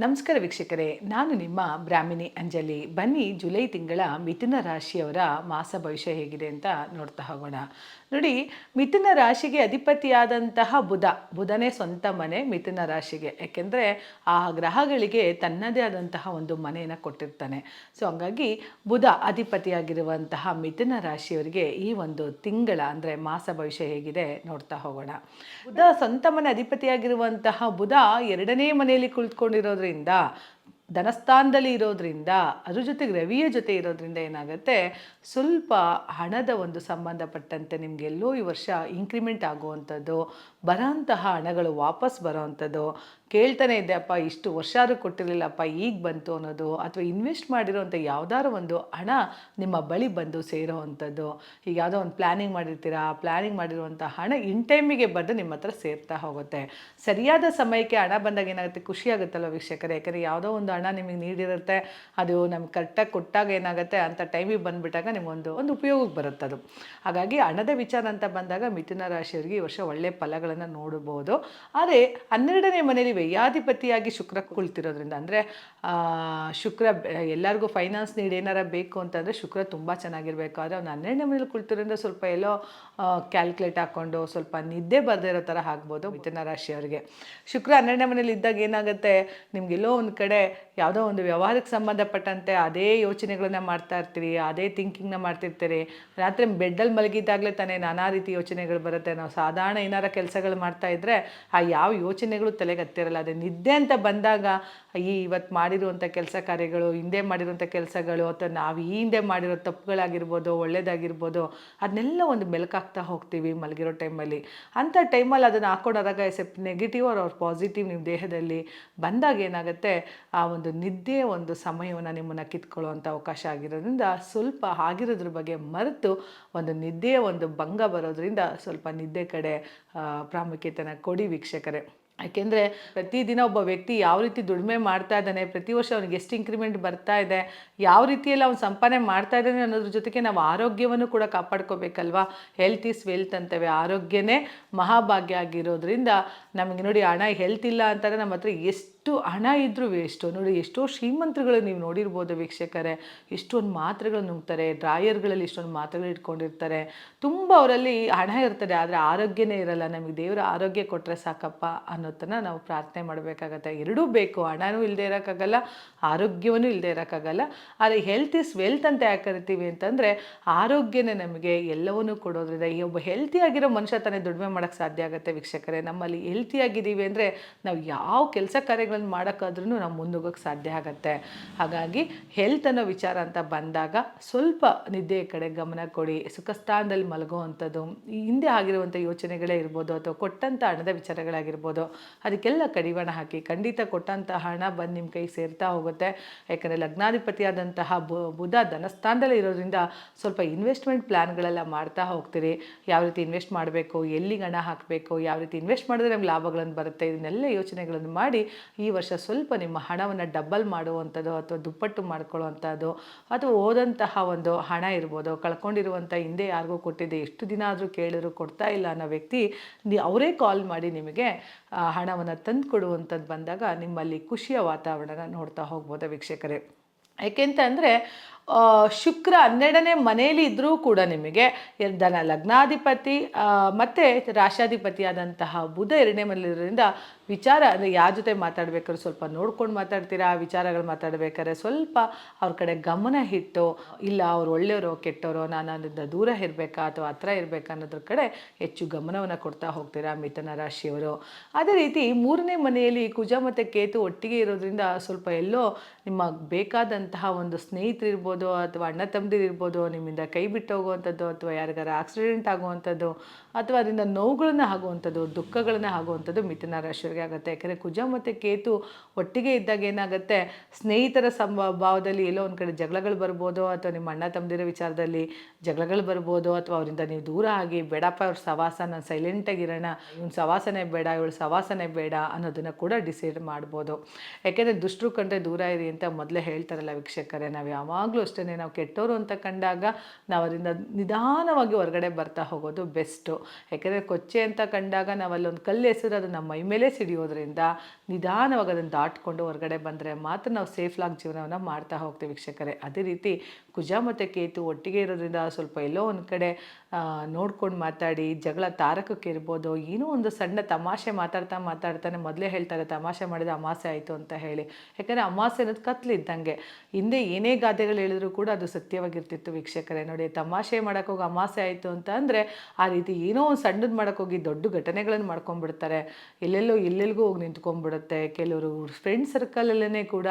ನಮಸ್ಕಾರ ವೀಕ್ಷಕರೇ, ನಾನು ನಿಮ್ಮ ಬ್ರಾಹ್ಮಿಣಿ ಅಂಜಲಿ. ಬನ್ನಿ ಜುಲೈ ತಿಂಗಳ ಮಿಥುನ ರಾಶಿಯವರ ಮಾಸ ಭವಿಷ್ಯ ಹೇಗಿದೆ ಅಂತ ನೋಡ್ತಾ ಹೋಗೋಣ. ನೋಡಿ, ಮಿಥುನ ರಾಶಿಗೆ ಅಧಿಪತಿಯಾದಂತಹ ಬುಧ, ಬುಧನೇ ಸ್ವಂತ ಮನೆ ಮಿಥುನ ರಾಶಿಗೆ. ಯಾಕೆಂದರೆ, ಆ ಗ್ರಹಗಳಿಗೆ ತನ್ನದೇ ಆದಂತಹ ಒಂದು ಮನೆಯನ್ನು ಕೊಟ್ಟಿರ್ತಾನೆ. ಸೊ, ಹಂಗಾಗಿ ಬುಧ ಅಧಿಪತಿಯಾಗಿರುವಂತಹ ಮಿಥುನ ರಾಶಿಯವರಿಗೆ ಈ ಒಂದು ತಿಂಗಳ ಅಂದರೆ ಮಾಸ ಭವಿಷ್ಯ ಹೇಗಿದೆ ನೋಡ್ತಾ ಹೋಗೋಣ. ಬುಧ ಸ್ವಂತ ಮನೆ ಅಧಿಪತಿಯಾಗಿರುವಂತಹ ಬುಧ ಎರಡನೇ ಮನೆಯಲ್ಲಿ ಕುಳಿತುಕೊಂಡಿರೋದ್ರಿಂದ ಧನಸ್ಥಾನದಲ್ಲಿ ಇರೋದ್ರಿಂದ, ಅದ್ರ ಜೊತೆಗೆ ರವಿಯ ಜೊತೆ ಇರೋದ್ರಿಂದ ಏನಾಗುತ್ತೆ, ಸ್ವಲ್ಪ ಹಣದ ಒಂದು ಸಂಬಂಧಪಟ್ಟಂತೆ ನಿಮಗೆಲ್ಲೋ ಈ ವರ್ಷ ಇನ್ಕ್ರಿಮೆಂಟ್ ಆಗುವಂಥದ್ದು, ಬರೋಂತಹ ಹಣಗಳು ವಾಪಸ್ ಬರೋವಂಥದ್ದು ಕೇಳ್ತಾನೆ ಇದ್ದೆ, ಅಪ್ಪ, ಇಷ್ಟು ವರ್ಷ ಆದ್ರೂ ಕೊಟ್ಟಿರಲಿಲ್ಲಪ್ಪ, ಈಗ ಬಂತು ಅನ್ನೋದು ಅಥವಾ ಇನ್ವೆಸ್ಟ್ ಮಾಡಿರೋಂಥ ಯಾವ್ದಾದ್ರು ಒಂದು ಹಣ ನಿಮ್ಮ ಬಳಿ ಬಂದು ಸೇರೋ ಅಂಥದ್ದು. ಈಗ ಯಾವುದೋ ಒಂದು ಪ್ಲ್ಯಾನಿಂಗ್ ಮಾಡಿರ್ತೀರಾ, ಆ ಪ್ಲ್ಯಾನಿಂಗ್ ಮಾಡಿರುವಂಥ ಹಣ ಇನ್ ಟೈಮಿಗೆ ಬಂದು ನಿಮ್ಮ ಹತ್ರ ಸೇರ್ತಾ ಹೋಗುತ್ತೆ. ಸರಿಯಾದ ಸಮಯಕ್ಕೆ ಹಣ ಬಂದಾಗ ಏನಾಗುತ್ತೆ? ಖುಷಿ ಆಗುತ್ತಲ್ಲ ವೀಕ್ಷಕರೇ? ಯಾಕಂದರೆ ಯಾವುದೋ ಒಂದು ಹಣ ನಿಮಗೆ ನೀಡಿರುತ್ತೆ, ಅದು ನಮ್ಗೆ ಕರೆಕ್ಟಾಗಿ ಕೊಟ್ಟಾಗ ಏನಾಗುತ್ತೆ? ಅಂಥ ಟೈಮಿಗೆ ಬಂದುಬಿಟ್ಟಾಗ ನಿಮಗೊಂದು ಒಂದು ಉಪಯೋಗಕ್ಕೆ ಬರುತ್ತೆ ಅದು. ಹಾಗಾಗಿ ಹಣದ ವಿಚಾರ ಅಂತ ಬಂದಾಗ ಮಿಥುನ ರಾಶಿಯವರಿಗೆ ಈ ವರ್ಷ ಒಳ್ಳೆಯ ಫಲಗಳನ್ನು ನೋಡಬಹುದು. ಆದರೆ ಹನ್ನೆರಡನೇ ಮನೆಯಲ್ಲಿ ವ್ಯಯಾಧಿಪತಿಯಾಗಿ ಶುಕ್ರ ಕುಳಿತಿರೋದ್ರಿಂದ, ಅಂದರೆ ಶುಕ್ರ, ಎಲ್ಲರಿಗೂ ಫೈನಾನ್ಸ್ ನೀಡ್ ಏನಾರ ಬೇಕು ಅಂತಂದರೆ ಶುಕ್ರ ತುಂಬ ಚೆನ್ನಾಗಿರಬೇಕು. ಆದರೆ ಅವ್ನು ಹನ್ನೆರಡನೇ ಮನೇಲಿ ಕುಳಿತಿರೋದ್ರಿಂದ ಸ್ವಲ್ಪ ಎಲ್ಲೋ ಕ್ಯಾಲ್ಕುಲೇಟ್ ಹಾಕ್ಕೊಂಡು ಸ್ವಲ್ಪ ನಿದ್ದೆ ಬರದೇ ಇರೋ ಥರ ಆಗ್ಬೋದು ಮಿಥುನ ರಾಶಿಯವರಿಗೆ. ಶುಕ್ರ ಹನ್ನೆರಡನೇ ಮನೇಲಿ ಇದ್ದಾಗ ಏನಾಗುತ್ತೆ? ನಿಮಗೆಲ್ಲೋ ಒಂದು ಕಡೆ ಯಾವುದೋ ಒಂದು ವ್ಯವಹಾರಕ್ಕೆ ಸಂಬಂಧಪಟ್ಟಂತೆ ಅದೇ ಯೋಚನೆಗಳನ್ನ ಮಾಡ್ತಾ ಇರ್ತೀರಿ ಅದೇ ಥಿಂಕಿಂಗ್ನ ಮಾಡ್ತಿರ್ತೀರಿ. ರಾತ್ರಿ ಬೆಡ್ಡಲ್ಲಿ ಮಲಗಿದ್ದಾಗಲೇ ತಾನೇ ನಾನಾ ರೀತಿ ಯೋಚನೆಗಳು ಬರುತ್ತೆ. ನಾವು ಸಾಧಾರಣ ಏನಾರ ಕೆಲಸಗಳು ಮಾಡ್ತಾ ಇದ್ದರೆ ಆ ಯಾವ ಯೋಚನೆಗಳು ತಲೆಗೆ ಹತ್ತಿರಲ್ಲ. ಅದೇ ನಿದ್ದೆ ಅಂತ ಬಂದಾಗ ಈ ಇವತ್ತು ಮಾಡಿರುವಂಥ ಕೆಲಸ ಕಾರ್ಯಗಳು, ಹಿಂದೆ ಮಾಡಿರುವಂಥ ಕೆಲಸಗಳು, ಅಥವಾ ನಾವು ಈ ಹಿಂದೆ ಮಾಡಿರೋ ತಪ್ಪುಗಳಾಗಿರ್ಬೋದು, ಒಳ್ಳೇದಾಗಿರ್ಬೋದು ಅದನ್ನೆಲ್ಲ ಒಂದು ಮೆಲುಕಾಗ್ತಾ ಹೋಗ್ತೀವಿ ಮಲಗಿರೋ ಟೈಮಲ್ಲಿ. ಅಂಥ ಟೈಮಲ್ಲಿ ಅದನ್ನು ಹಾಕೊಂಡಾಗ ಎಸೆಪ್ ನೆಗೆಟಿವ್ ಅವ್ರ ಪಾಸಿಟಿವ್ ನಿಮ್ಮ ದೇಹದಲ್ಲಿ ಬಂದಾಗ ಏನಾಗುತ್ತೆ, ಆ ಒಂದು ನಿದ್ದೆಯ ಒಂದು ಸಮಯವನ್ನು ನಿಮ್ಮನ್ನು ಕಿತ್ಕೊಳ್ಳುವಂಥ ಅವಕಾಶ ಆಗಿರೋದ್ರಿಂದ ಸ್ವಲ್ಪ ಆಗಿರೋದ್ರ ಬಗ್ಗೆ ಮರೆತು ಒಂದು ನಿದ್ದೆಯ ಒಂದು ಭಂಗ ಬರೋದ್ರಿಂದ ಸ್ವಲ್ಪ ನಿದ್ದೆ ಕಡೆ ಪ್ರಾಮುಖ್ಯತೆನ ಕೊಡಿ ವೀಕ್ಷಕರೇ. ಯಾಕೆಂದರೆ ಪ್ರತಿದಿನ ಒಬ್ಬ ವ್ಯಕ್ತಿ ಯಾವ ರೀತಿ ದುಡಿಮೆ ಮಾಡ್ತಾ ಇದ್ದಾನೆ, ಪ್ರತಿ ವರ್ಷ ಅವ್ನಿಗೆ ಎಷ್ಟು ಇಂಕ್ರಿಮೆಂಟ್ ಬರ್ತಾ ಇದೆ, ಯಾವ ರೀತಿಯಲ್ಲಿ ಅವ್ನು ಸಂಪಾದನೆ ಮಾಡ್ತಾ ಇದ್ದಾನೆ ಅನ್ನೋದ್ರ ಜೊತೆಗೆ ನಾವು ಆರೋಗ್ಯವನ್ನು ಕೂಡ ಕಾಪಾಡ್ಕೋಬೇಕಲ್ವಾ? ಹೆಲ್ತ್ ಈಸ್ ವೆಲ್ತ್ ಅಂತೇವೆ. ಆರೋಗ್ಯನೇ ಮಹಾಭಾಗ್ಯ ಆಗಿರೋದ್ರಿಂದ ನಮಗೆ ನೋಡಿ ಹಣ ಹೆಲ್ತ್ ಇಲ್ಲ ಅಂತಾರೆ, ನಮ್ಮ ಹತ್ರ ಎಷ್ಟು ಹಣ ಇದ್ದರೂ ವೇಸ್ಟು ನೋಡಿ ಎಷ್ಟೋ ಶ್ರೀಮಂತರುಗಳು ನೀವು ನೋಡಿರ್ಬೋದು ವೀಕ್ಷಕರೇ, ಎಷ್ಟೊಂದು ಮಾತ್ರೆಗಳು ನುಂಗ್ತಾರೆ, ಡ್ರಾಯರ್ಗಳಲ್ಲಿ ಇಷ್ಟೊಂದು ಮಾತ್ರೆಗಳು ಇಟ್ಕೊಂಡಿರ್ತಾರೆ. ತುಂಬ ಅವರಲ್ಲಿ ಹಣ ಇರ್ತದೆ, ಆದರೆ ಆರೋಗ್ಯನೇ ಇರಲ್ಲ. ನಮಗೆ ದೇವರ ಆರೋಗ್ಯ ಕೊಟ್ಟರೆ ಸಾಕಪ್ಪ ಅನ್ನೋದನ್ನು ನಾವು ಪ್ರಾರ್ಥನೆ ಮಾಡಬೇಕಾಗತ್ತೆ. ಎರಡೂ ಬೇಕು, ಹಣನೂ ಇಲ್ಲದೆ ಇರೋಕ್ಕಾಗಲ್ಲ ಆರೋಗ್ಯವೂ ಇಲ್ಲದೆ ಇರೋಕ್ಕಾಗಲ್ಲ. ಆದರೆ ಹೆಲ್ತ್ ಇಸ್ ವೆಲ್ತ್ ಅಂತ ಯಾಕೆ ಕರಿತೀವಿ ಅಂತಂದರೆ, ಆರೋಗ್ಯನೇ ನಮಗೆ ಎಲ್ಲವನ್ನೂ ಕೊಡೋದ್ರಿಂದ ಈ ಒಬ್ಬ ಹೆಲ್ತಿಯಾಗಿರೋ ಮನುಷ್ಯ ತಾನೇ ದುಡಿಮೆ ಮಾಡೋಕ್ಕೆ ಸಾಧ್ಯ ಆಗುತ್ತೆ ವೀಕ್ಷಕರೇ. ನಮ್ಮಲ್ಲಿ ಹೆಲ್ತಿ ಆಗಿದ್ದೀವಿ ಅಂದರೆ ನಾವು ಯಾವ ಕೆಲಸ ಕಾರ್ಯಗಳನ್ನು ಮಾಡೋಕ್ಕಾದ್ರೂ ನಾವು ಮುಂದೋಗೋಕ್ಕೆ ಸಾಧ್ಯ ಆಗುತ್ತೆ. ಹಾಗಾಗಿ ಹೆಲ್ತ್ ಅನ್ನೋ ವಿಚಾರ ಅಂತ ಬಂದಾಗ ಸ್ವಲ್ಪ ನಿದ್ದೆಯ ಕಡೆ ಗಮನ ಕೊಡಿ, ಸುಖಸ್ಥಾನದಲ್ಲಿ ಮಲಗುವಂಥದ್ದು ಹಿಂದೆ ಆಗಿರುವಂಥ ಯೋಚನೆಗಳೇ ಇರ್ಬೋದು ಅಥವಾ ಕೊಟ್ಟಂಥ ಹಣದ ವಿಚಾರಗಳಾಗಿರ್ಬೋದು, ಅದಕ್ಕೆಲ್ಲ ಕಡಿವಾಣ ಹಾಕಿ ಖಂಡಿತ ಕೊಟ್ಟಂಥ ಹಣ ಬಂದು ನಿಮ್ಮ ಕೈ ಸೇರ್ತಾ ಹೋಗುತ್ತೆ. ಯಾಕಂದರೆ ಲಗ್ನಾಧಿಪತಿಯಾದಂತಹ ಬುಧ ಧನಸ್ಥಾನದಲ್ಲಿ ಇರೋದ್ರಿಂದ ಸ್ವಲ್ಪ ಇನ್ವೆಸ್ಟ್ಮೆಂಟ್ ಪ್ಲ್ಯಾನ್ಗಳೆಲ್ಲ ಮಾಡ್ತಾ ಹೋಗ್ತೀರಿ. ಯಾವ ರೀತಿ ಇನ್ವೆಸ್ಟ್ ಮಾಡಬೇಕು ಎಲ್ಲಿಗೆ ಹಣ ಹಾಕಬೇಕು, ಯಾವ ರೀತಿ ಇನ್ವೆಸ್ಟ್ ಮಾಡಿದ್ರೆ ನಮ್ಗೆ ಲಾಭಗಳನ್ನು ಬರುತ್ತೆ, ಇದನ್ನೆಲ್ಲ ಯೋಚನೆಗಳನ್ನು ಮಾಡಿ ಈ ವರ್ಷ ಸ್ವಲ್ಪ ನಿಮ್ಮ ಹಣವನ್ನು ಡಬಲ್ ಮಾಡುವಂಥದ್ದು ಅಥವಾ ದುಪ್ಪಟ್ಟು ಮಾಡ್ಕೊಳ್ಳುವಂಥದ್ದು ಅಥವಾ ಓದಂತಹ ಒಂದು ಹಣ ಇರ್ಬೋದು, ಕಳ್ಕೊಂಡಿರುವಂಥ ಹಿಂದೆ ಯಾರಿಗೂ ಕೊಟ್ಟಿದ್ದೆ, ಎಷ್ಟು ದಿನ ಆದರೂ ಕೇಳಿದ್ರು, ಕೊಡ್ತಾ ಇಲ್ಲ ಅನ್ನೋ ವ್ಯಕ್ತಿ ಅವರೇ ಕಾಲ್ ಮಾಡಿ ನಿಮಗೆ ಹಣವನ್ನು ತಂದು ಕೊಡುವಂಥದ್ದು ಬಂದಾಗ ನಿಮ್ಮಲ್ಲಿ ಖುಷಿಯ ವಾತಾವರಣನ ನೋಡ್ತಾ ಹೋಗ್ಬೋದು ವೀಕ್ಷಕರೇ. ಯಾಕೆಂತಂದರೆ ಶುಕ್ರ ಹನ್ನೆರಡನೇ ಮನೆಯಲ್ಲಿ ಇದ್ದರೂ ಕೂಡ ನಿಮಗೆ ಧನ ಲಗ್ನಾಧಿಪತಿ ಮತ್ತು ರಾಶಾಧಿಪತಿಯಾದಂತಹ ಬುಧ ಎರಡನೇ ಮನೆಯಲ್ಲಿರೋದ್ರಿಂದ ವಿಚಾರ, ಅಂದರೆ ಯಾರ ಜೊತೆ ಮಾತಾಡ್ಬೇಕಾದ್ರೆ ಸ್ವಲ್ಪ ನೋಡ್ಕೊಂಡು ಮಾತಾಡ್ತೀರಾ, ವಿಚಾರಗಳು ಮಾತಾಡ್ಬೇಕಾದ್ರೆ ಸ್ವಲ್ಪ ಅವ್ರ ಕಡೆ ಗಮನ ಇಟ್ಟು, ಇಲ್ಲ ಅವ್ರು ಒಳ್ಳೆಯವರೋ, ಕೆಟ್ಟವರೋ, ನಾನು ಅದರಿಂದ ದೂರ ಇರಬೇಕಾ ಅಥವಾ ಹತ್ರ ಇರಬೇಕಾ ಅನ್ನೋದ್ರ ಕಡೆ ಹೆಚ್ಚು ಗಮನವನ್ನು ಕೊಡ್ತಾ ಹೋಗ್ತೀರಾ ಮಿಥುನ ರಾಶಿಯವರು. ಅದೇ ರೀತಿ ಮೂರನೇ ಮನೆಯಲ್ಲಿ ಕುಜ ಮತ್ತು ಕೇತು ಒಟ್ಟಿಗೆ ಇರೋದ್ರಿಂದ ಸ್ವಲ್ಪ ಎಲ್ಲೋ ನಿಮ್ಮ ಬೇಕಾದಂತಹ ಒಂದು ಸ್ನೇಹಿತರಿರ್ಬೋದು ಅಥವಾ ಅಣ್ಣ ತಮ್ಮದಿರಿರ್ಬೋದು ನಿಮ್ಮಿಂದ ಕೈ ಬಿಟ್ಟು ಹೋಗುವಂಥದ್ದು ಅಥವಾ ಯಾರಿಗಾರ ಆಕ್ಸಿಡೆಂಟ್ ಆಗುವಂಥದ್ದು ಅಥವಾ ಅದರಿಂದ ನೋವುಗಳನ್ನ ಆಗುವಂಥದ್ದು, ದುಃಖಗಳನ್ನ ಆಗುವಂಥದ್ದು ಮಿಥುನ ರಾಶಿಯವರಿಗೆ ಆಗುತ್ತೆ. ಯಾಕಂದರೆ ಕುಜ ಮತ್ತು ಕೇತು ಒಟ್ಟಿಗೆ ಇದ್ದಾಗ ಏನಾಗುತ್ತೆ? ಸ್ನೇಹಿತರ ಸಂಭಾವದಲ್ಲಿ ಎಲ್ಲೋ ಒಂದು ಕಡೆ ಜಗಳಗಳು ಬರ್ಬೋದು ಅಥವಾ ನಿಮ್ಮ ಅಣ್ಣ ತಮ್ಮದಿರ ವಿಚಾರದಲ್ಲಿ ಜಗಳಗಳು ಬರ್ಬೋದು ಅಥವಾ ಅವರಿಂದ ನೀವು ದೂರ ಆಗಿ, ಬೇಡಪ್ಪ ಅವ್ರ ಸವಾಸ, ನಾನು ಸೈಲೆಂಟಾಗಿರೋಣ ಇವ್ನ ಸವಾಸನೆ ಬೇಡ, ಇವಳು ಸವಾಸನೆ ಬೇಡ ಅನ್ನೋದನ್ನು ಕೂಡ ಡಿಸೈಡ್ ಮಾಡ್ಬೋದು. ಯಾಕೆಂದರೆ ದುಷ್ಟರು ಕಂಡ್ರೆ ದೂರ ಇರಿ ಅಂತ ಮೊದಲೇ ಹೇಳ್ತಾರಲ್ಲ ವೀಕ್ಷಕರೇ, ನಾವು ಯಾವಾಗಲೂ ಅಷ್ಟೇ ನಾವು ಕೆಟ್ಟವರು ಅಂತ ಕಂಡಾಗ ನಾವು ಅದರಿಂದ ನಿಧಾನವಾಗಿ ಹೊರಗಡೆ ಬರ್ತಾ ಹೋಗೋದು ಬೆಸ್ಟು. ಯಾಕೆಂದರೆ ಕೊಚ್ಚೆ ಅಂತ ಕಂಡಾಗ ನಾವು ಅಲ್ಲೊಂದು ಕಲ್ಲು ಹೆಸರು ಅದು ನಮ್ಮ ಮೈ ಮೇಲೆ ಸಿಡಿಯೋದ್ರಿಂದ ನಿಧಾನವಾಗಿ ಅದನ್ನು ದಾಟ್ಕೊಂಡು ಹೊರಗಡೆ ಬಂದರೆ ಮಾತ್ರ ನಾವು ಸೇಫ್ಲಾಗಿ ಜೀವನವನ್ನು ಮಾಡ್ತಾ ಹೋಗ್ತೀವಿ ವೀಕ್ಷಕರೇ. ಅದೇ ರೀತಿ ಕುಜ ಮತ್ತು ಕೇತು ಒಟ್ಟಿಗೆ ಇರೋದ್ರಿಂದ ಸ್ವಲ್ಪ ಎಲ್ಲೋ ಒಂದು ಕಡೆ ನೋಡ್ಕೊಂಡು ಮಾತಾಡಿ, ಜಗಳ ತಾರಕಕ್ಕೆ ಇರ್ಬೋದು, ಏನೋ ಒಂದು ಸಣ್ಣ ತಮಾಷೆ ಮಾತಾಡ್ತಾ ಮಾತಾಡ್ತಾನೆ ಮೊದಲೇ ಹೇಳ್ತಾರೆ, ತಮಾಷೆ ಮಾಡಿದ ಅಮಾಸೆ ಆಯಿತು ಅಂತ ಹೇಳಿ. ಯಾಕಂದರೆ ಅಮಾಸೆ ಅನ್ನೋದು ಕತ್ಲಿದ್ದಂಗೆ ಹಿಂದೆ ಏನೇ ಗಾದೆಗಳು ಹೇಳಿದ್ರು ಕೂಡ ಅದು ಸತ್ಯವಾಗಿರ್ತಿತ್ತು ವೀಕ್ಷಕರೇ. ನೋಡಿ, ತಮಾಷೆ ಮಾಡೋಕ್ಕೋಗಿ ಅಮಾಸೆ ಆಯಿತು ಅಂತ ಅಂದರೆ ಆ ರೀತಿ ಏನೋ ಒಂದು ಸಣ್ಣದು ಮಾಡೋಕ್ಕೋಗಿ ದೊಡ್ಡ ಘಟನೆಗಳನ್ನು ಮಾಡ್ಕೊಂಡ್ಬಿಡ್ತಾರೆ. ಎಲ್ಲೆಲ್ಲೋ ಎಲ್ಲೆಲ್ಗೂ ಹೋಗಿ ನಿಂತ್ಕೊಂಡ್ಬಿಡುತ್ತೆ. ಕೆಲವರು ಫ್ರೆಂಡ್ ಸರ್ಕಲಲ್ಲೇ ಕೂಡ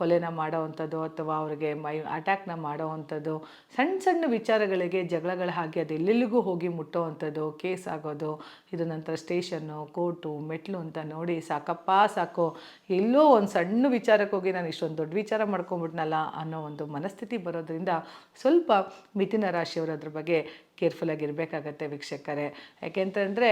ಕೊಲೆನ ಮಾಡೋವಂಥದ್ದು ಅಥವಾ ಅವ್ರಿಗೆ ಮೈ ಅಟ್ಯಾಕ್ನ ಮಾಡೋವಂಥದ್ದು ಸಣ್ಣ ಸಣ್ಣ ವಿಚಾರಗಳಿಗೆ ಜಗಳಗಳ ಹಾಗೆ ಅದು ಎಲ್ಲೆಲ್ಲಿಗೂ ಹೋಗಿ ಮುಟ್ಟೋವಂಥದ್ದು ಕೇಸ್ ಆಗೋದು, ಇದು ನಂತರ ಸ್ಟೇಷನ್ನು ಕೋರ್ಟು ಮೆಟ್ಲು ಅಂತ ನೋಡಿ ಸಾಕಪ್ಪ ಸಾಕು. ಎಲ್ಲೋ ಒಂದು ಸಣ್ಣ ವಿಚಾರಕ್ಕೆ ಹೋಗಿ ನಾನು ಇಷ್ಟೊಂದು ದೊಡ್ಡ ವಿಚಾರ ಮಾಡ್ಕೊಂಬಿಟ್ನಲ್ಲ ಅನ್ನೋ ಒಂದು ಮನಸ್ಥಿತಿ ಬರೋದ್ರಿಂದ ಸ್ವಲ್ಪ ಮಿಥುನ ರಾಶಿಯವರು ಅದ್ರ ಬಗ್ಗೆ ಕೇರ್ಫುಲ್ಲಾಗಿ ಇರಬೇಕಾಗತ್ತೆ ವೀಕ್ಷಕರೇ. ಯಾಕೆಂತಂದರೆ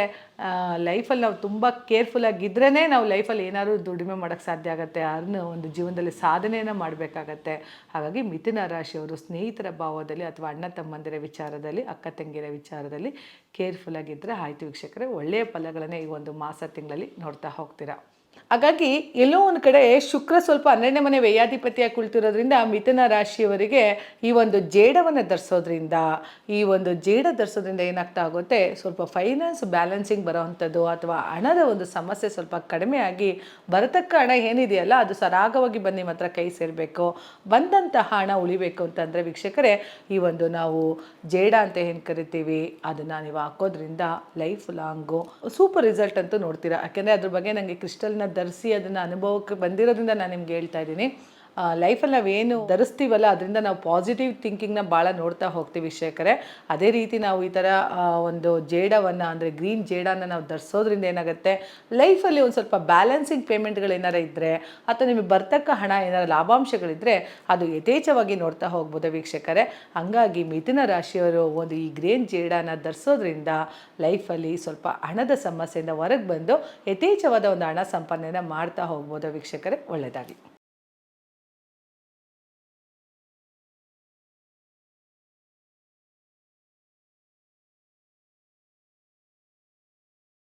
ಲೈಫಲ್ಲಿ ನಾವು ತುಂಬ ಕೇರ್ಫುಲ್ಲಾಗಿದ್ರೇ ನಾವು ಲೈಫಲ್ಲಿ ಏನಾದರೂ ದುಡಿಮೆ ಮಾಡೋಕ್ಕೆ ಸಾಧ್ಯ ಆಗುತ್ತೆ. ಅದನ್ನ ಒಂದು ಜೀವನದಲ್ಲಿ ಸಾಧನೆಯನ್ನು ಮಾಡಬೇಕಾಗತ್ತೆ. ಹಾಗಾಗಿ ಮಿಥುನ ರಾಶಿಯವರು ಸ್ನೇಹಿತರ ಭಾವದಲ್ಲಿ ಅಥವಾ ಅಣ್ಣ ತಮ್ಮಂದಿರ ವಿಚಾರದಲ್ಲಿ, ಅಕ್ಕ ತಂಗಿರ ವಿಚಾರದಲ್ಲಿ ಕೇರ್ಫುಲ್ಲಾಗಿದ್ದರೆ ಆಯಿತು ವೀಕ್ಷಕರೇ. ಒಳ್ಳೆಯ ಫಲಗಳನ್ನೇ ಈ ಒಂದು ಮಾಸ ತಿಂಗಳಲ್ಲಿ ನೋಡ್ತಾ ಹೋಗ್ತೀರಾ. ಹಾಗಾಗಿ ಎಲ್ಲೋ ಒಂದು ಕಡೆ ಶುಕ್ರ ಸ್ವಲ್ಪ ಹನ್ನೆರಡನೇ ಮನೆ ವ್ಯಯಾಧಿಪತಿಯಾಗಿ ಕುಳಿತಿರೋದ್ರಿಂದ ಮಿಥುನ ರಾಶಿಯವರಿಗೆ ಈ ಒಂದು ಜೇಡವನ್ನು ಧರಿಸೋದ್ರಿಂದ, ಈ ಒಂದು ಜೇಡ ಧರಿಸೋದ್ರಿಂದ ಏನಾಗ್ತಾ ಆಗುತ್ತೆ? ಸ್ವಲ್ಪ ಫೈನಾನ್ಸ್ ಬ್ಯಾಲೆನ್ಸಿಂಗ್ ಬರೋವಂಥದ್ದು ಅಥವಾ ಹಣದ ಒಂದು ಸಮಸ್ಯೆ ಸ್ವಲ್ಪ ಕಡಿಮೆ ಆಗಿ ಬರತಕ್ಕ ಹಣ ಏನಿದೆಯಲ್ಲ ಅದು ಸರಾಗವಾಗಿ ಬಂದು ನಿಮ್ಮ ಕೈ ಸೇರಬೇಕು. ಬಂದಂತಹ ಹಣ ಉಳಿಬೇಕು ಅಂತಂದರೆ ವೀಕ್ಷಕರೇ, ಈ ಒಂದು ನಾವು ಜೇಡ ಅಂತ ಏನು ಕರಿತೀವಿ? ಅದನ್ನು ನೀವು ಹಾಕೋದ್ರಿಂದ ಲೈಫ್ ಲಾಂಗು ಸೂಪರ್ ರಿಸಲ್ಟ್ ಅಂತೂ ನೋಡ್ತೀರಾ. ಯಾಕೆಂದರೆ ಅದ್ರ ಬಗ್ಗೆ ನನಗೆ ಕ್ರಿಸ್ಟಲ್ನ ಧರಿಸಿ ಅದನ್ನು ಅನುಭವಕ್ಕೆ ಬಂದಿರೋದ್ರಿಂದ ನಾನು ನಿಮ್ಗೆ ಹೇಳ್ತಾ ಇದ್ದೀನಿ. ಲೈಫಲ್ಲಿ ನಾವೇನು ಧರಿಸ್ತೀವಲ್ಲ, ಅದರಿಂದ ನಾವು ಪಾಸಿಟಿವ್ ಥಿಂಕಿಂಗ್ನ ಭಾಳ ನೋಡ್ತಾ ಹೋಗ್ತೀವಿ ವೀಕ್ಷಕರೇ ಅದೇ ರೀತಿ ನಾವು ಈ ಥರ ಒಂದು ಜೇಡವನ್ನು, ಅಂದರೆ ಗ್ರೀನ್ ಜೇಡನ ನಾವು ಧರಿಸೋದ್ರಿಂದ ಏನಾಗುತ್ತೆ ಲೈಫಲ್ಲಿ ಒಂದು ಸ್ವಲ್ಪ ಬ್ಯಾಲೆನ್ಸಿಂಗ್ ಪೇಮೆಂಟ್ಗಳು ಏನಾರು ಇದ್ದರೆ ಅಥವಾ ನಿಮಗೆ ಬರ್ತಕ್ಕ ಹಣ ಏನಾರ ಲಾಭಾಂಶಗಳಿದ್ದರೆ ಅದು ಯಥೇಚ್ಛವಾಗಿ ನೋಡ್ತಾ ಹೋಗ್ಬೋದು ವೀಕ್ಷಕರೇ. ಹಂಗಾಗಿ ಮಿಥುನ ರಾಶಿಯವರು ಒಂದು ಈ ಗ್ರೇನ್ ಜೇಡನ ಧರಿಸೋದ್ರಿಂದ ಲೈಫಲ್ಲಿ ಸ್ವಲ್ಪ ಹಣದ ಸಮಸ್ಯೆಯಿಂದ ಹೊರಗೆ ಬಂದು ಯಥೇಚ್ಛವಾದ ಒಂದು ಹಣ ಸಂಪಾದನೆಯನ್ನು ಮಾಡ್ತಾ ಹೋಗ್ಬೋದು ವೀಕ್ಷಕರೇ. ಒಳ್ಳೆಯದಾಗಿ